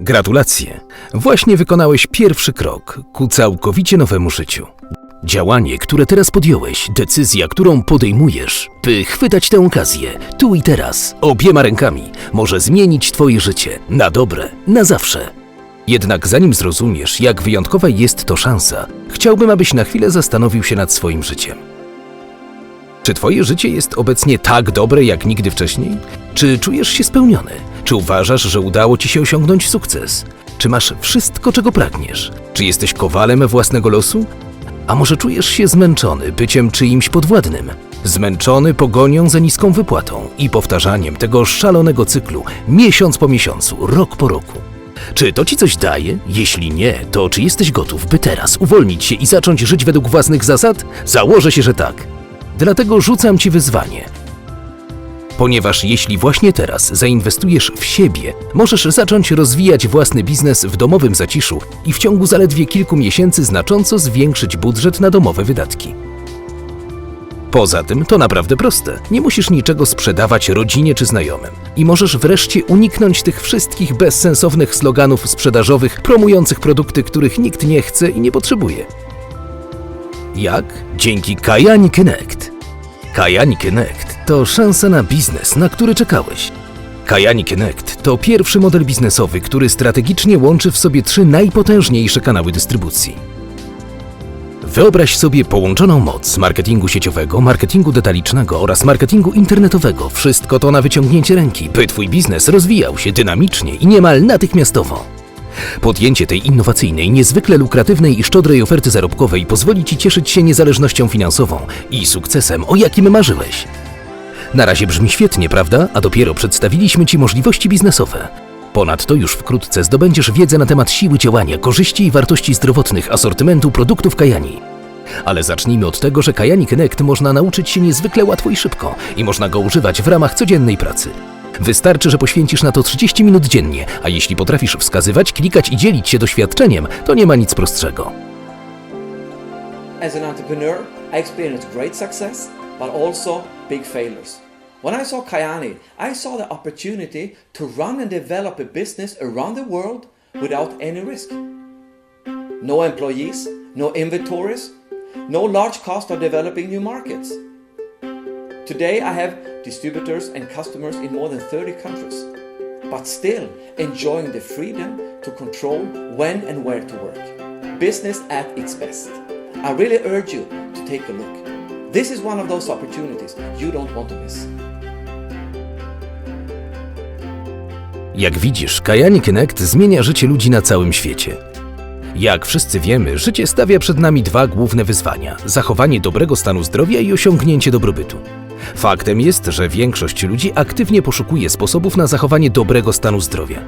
Gratulacje! Właśnie wykonałeś pierwszy krok ku całkowicie nowemu życiu. Działanie, które teraz podjąłeś, decyzja, którą podejmujesz, by chwytać tę okazję, tu i teraz, obiema rękami, może zmienić Twoje życie na dobre, na zawsze. Jednak zanim zrozumiesz, jak wyjątkowa jest to szansa, chciałbym, abyś na chwilę zastanowił się nad swoim życiem. Czy Twoje życie jest obecnie tak dobre jak nigdy wcześniej? Czy czujesz się spełniony? Czy uważasz, że udało Ci się osiągnąć sukces? Czy masz wszystko, czego pragniesz? Czy jesteś kowalem własnego losu? A może czujesz się zmęczony byciem czyimś podwładnym? Zmęczony pogonią za niską wypłatą i powtarzaniem tego szalonego cyklu miesiąc po miesiącu, rok po roku. Czy to ci coś daje? Jeśli nie, to czy jesteś gotów, by teraz uwolnić się i zacząć żyć według własnych zasad? Założę się, że tak. Dlatego rzucam ci wyzwanie. Ponieważ jeśli właśnie teraz zainwestujesz w siebie, możesz zacząć rozwijać własny biznes w domowym zaciszu i w ciągu zaledwie kilku miesięcy znacząco zwiększyć budżet na domowe wydatki. Poza tym to naprawdę proste. Nie musisz niczego sprzedawać rodzinie czy znajomym. I możesz wreszcie uniknąć tych wszystkich bezsensownych sloganów sprzedażowych promujących produkty, których nikt nie chce i nie potrzebuje. Jak? Dzięki Kajani Connect. Kajani Connect to szansa na biznes, na który czekałeś. Kajani Connect to pierwszy model biznesowy, który strategicznie łączy w sobie trzy najpotężniejsze kanały dystrybucji. Wyobraź sobie połączoną moc marketingu sieciowego, marketingu detalicznego oraz marketingu internetowego. Wszystko to na wyciągnięcie ręki, by Twój biznes rozwijał się dynamicznie i niemal natychmiastowo. Podjęcie tej innowacyjnej, niezwykle lukratywnej i szczodrej oferty zarobkowej pozwoli Ci cieszyć się niezależnością finansową i sukcesem, o jakim marzyłeś. Na razie brzmi świetnie, prawda? A dopiero przedstawiliśmy Ci możliwości biznesowe. Ponadto już wkrótce zdobędziesz wiedzę na temat siły działania, korzyści i wartości zdrowotnych asortymentu produktów Kajani. Ale zacznijmy od tego, że Kajani Connect można nauczyć się niezwykle łatwo i szybko i można go używać w ramach codziennej pracy. Wystarczy, że poświęcisz na to 30 minut dziennie, a jeśli potrafisz wskazywać, klikać i dzielić się doświadczeniem, to nie ma nic prostszego. As an entrepreneur, I experienced great success, but also big failures. When I saw Kayani, I saw the opportunity to run and develop a business around the world without any risk. No employees, no inventories, no large cost of developing new markets. Today I have distributors and customers in more than 30 countries, but still enjoying the freedom to control when and where to work. Business at its best. I really urge you to take a look. This is one of those opportunities you don't want to miss. Jak widzisz, Kajani Connect zmienia życie ludzi na całym świecie. Jak wszyscy wiemy, życie stawia przed nami dwa główne wyzwania: zachowanie dobrego stanu zdrowia i osiągnięcie dobrobytu. Faktem jest, że większość ludzi aktywnie poszukuje sposobów na zachowanie dobrego stanu zdrowia.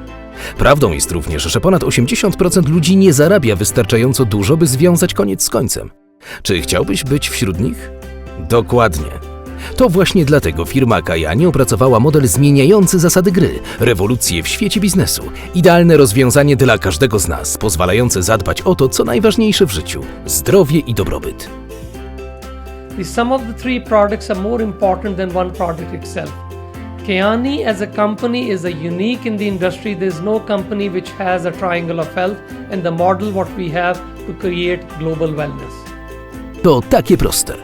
Prawdą jest również, że ponad 80% ludzi nie zarabia wystarczająco dużo, by związać koniec z końcem. Czy chciałbyś być wśród nich? Dokładnie. To właśnie dlatego firma Kajani opracowała model zmieniający zasady gry, rewolucję w świecie biznesu. Idealne rozwiązanie dla każdego z nas, pozwalające zadbać o to, co najważniejsze w życiu zdrowie i dobrobyt. The sum of the three products are more important than one product itself. Kayani as a company is a unique in the industry. There's no company which has a triangle of health and the model what we have to create global wellness. To takie proste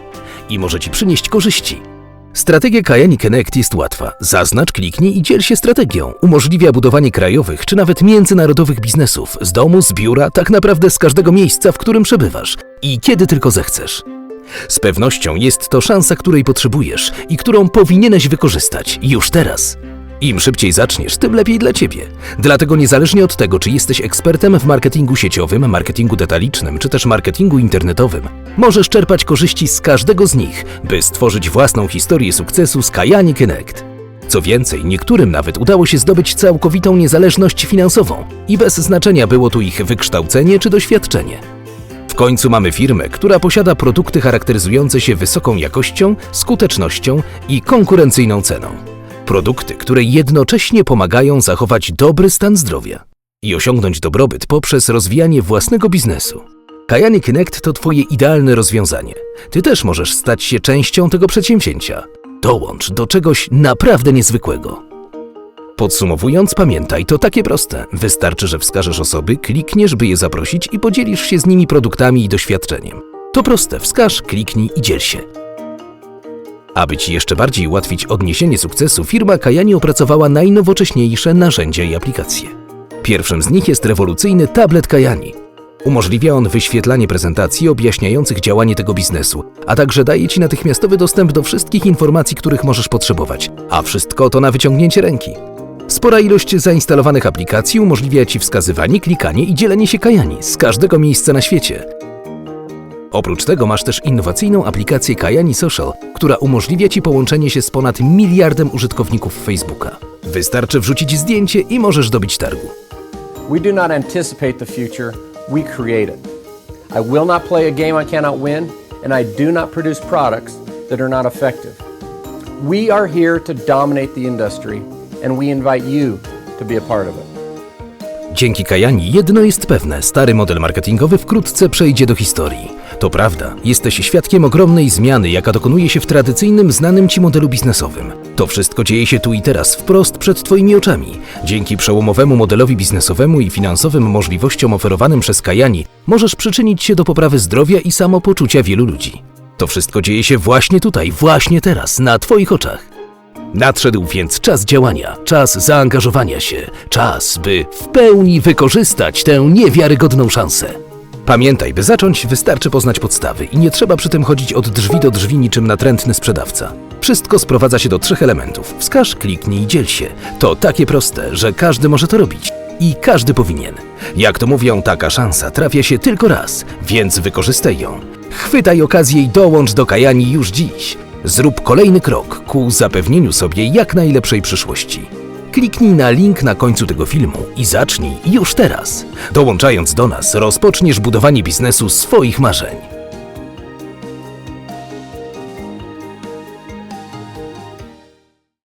i może Ci przynieść korzyści. Strategia Kajani Connect jest łatwa. Zaznacz, kliknij i dziel się strategią. Umożliwia budowanie krajowych czy nawet międzynarodowych biznesów z domu, z biura, tak naprawdę z każdego miejsca, w którym przebywasz i kiedy tylko zechcesz. Z pewnością jest to szansa, której potrzebujesz i którą powinieneś wykorzystać już teraz. Im szybciej zaczniesz, tym lepiej dla Ciebie. Dlatego niezależnie od tego, czy jesteś ekspertem w marketingu sieciowym, marketingu detalicznym, czy też marketingu internetowym, możesz czerpać korzyści z każdego z nich, by stworzyć własną historię sukcesu z Kajani Connect. Co więcej, niektórym nawet udało się zdobyć całkowitą niezależność finansową i bez znaczenia było tu ich wykształcenie czy doświadczenie. W końcu mamy firmę, która posiada produkty charakteryzujące się wysoką jakością, skutecznością i konkurencyjną ceną. Produkty, które jednocześnie pomagają zachować dobry stan zdrowia i osiągnąć dobrobyt poprzez rozwijanie własnego biznesu. Kajani Connect to Twoje idealne rozwiązanie. Ty też możesz stać się częścią tego przedsięwzięcia. Dołącz do czegoś naprawdę niezwykłego. Podsumowując, pamiętaj, to takie proste. Wystarczy, że wskażesz osoby, klikniesz, by je zaprosić i podzielisz się z nimi produktami i doświadczeniem. To proste, wskaż, kliknij i dziel się. Aby Ci jeszcze bardziej ułatwić odniesienie sukcesu, firma Kajani opracowała najnowocześniejsze narzędzia i aplikacje. Pierwszym z nich jest rewolucyjny tablet Kajani. Umożliwia on wyświetlanie prezentacji objaśniających działanie tego biznesu, a także daje Ci natychmiastowy dostęp do wszystkich informacji, których możesz potrzebować, a wszystko to na wyciągnięcie ręki. Spora ilość zainstalowanych aplikacji umożliwia Ci wskazywanie, klikanie i dzielenie się Kajani z każdego miejsca na świecie. Oprócz tego masz też innowacyjną aplikację Kajani Social, która umożliwia Ci połączenie się z ponad miliardem użytkowników Facebooka. Wystarczy wrzucić zdjęcie i możesz dobić targu. We do not anticipate the future, we create it. I will not play a game I cannot win, and I do not produce products that are not effective. We are here to dominate the industry, and we invite you to be a part of it. Dzięki Kajani jedno jest pewne, stary model marketingowy wkrótce przejdzie do historii. To prawda, jesteś świadkiem ogromnej zmiany, jaka dokonuje się w tradycyjnym, znanym ci modelu biznesowym. To wszystko dzieje się tu i teraz, wprost przed Twoimi oczami. Dzięki przełomowemu modelowi biznesowemu i finansowym możliwościom oferowanym przez Kajani, możesz przyczynić się do poprawy zdrowia i samopoczucia wielu ludzi. To wszystko dzieje się właśnie tutaj, właśnie teraz, na Twoich oczach. Nadszedł więc czas działania, czas zaangażowania się, czas, by w pełni wykorzystać tę niewiarygodną szansę. Pamiętaj, by zacząć, wystarczy poznać podstawy i nie trzeba przy tym chodzić od drzwi do drzwi niczym natrętny sprzedawca. Wszystko sprowadza się do trzech elementów. Wskaż, kliknij i dziel się. To takie proste, że każdy może to robić. I każdy powinien. Jak to mówią, taka szansa trafia się tylko raz, więc wykorzystaj ją. Chwytaj okazję i dołącz do Kajani już dziś. Zrób kolejny krok ku zapewnieniu sobie jak najlepszej przyszłości. Kliknij na link na końcu tego filmu i zacznij już teraz. Dołączając do nas, rozpoczniesz budowanie biznesu swoich marzeń.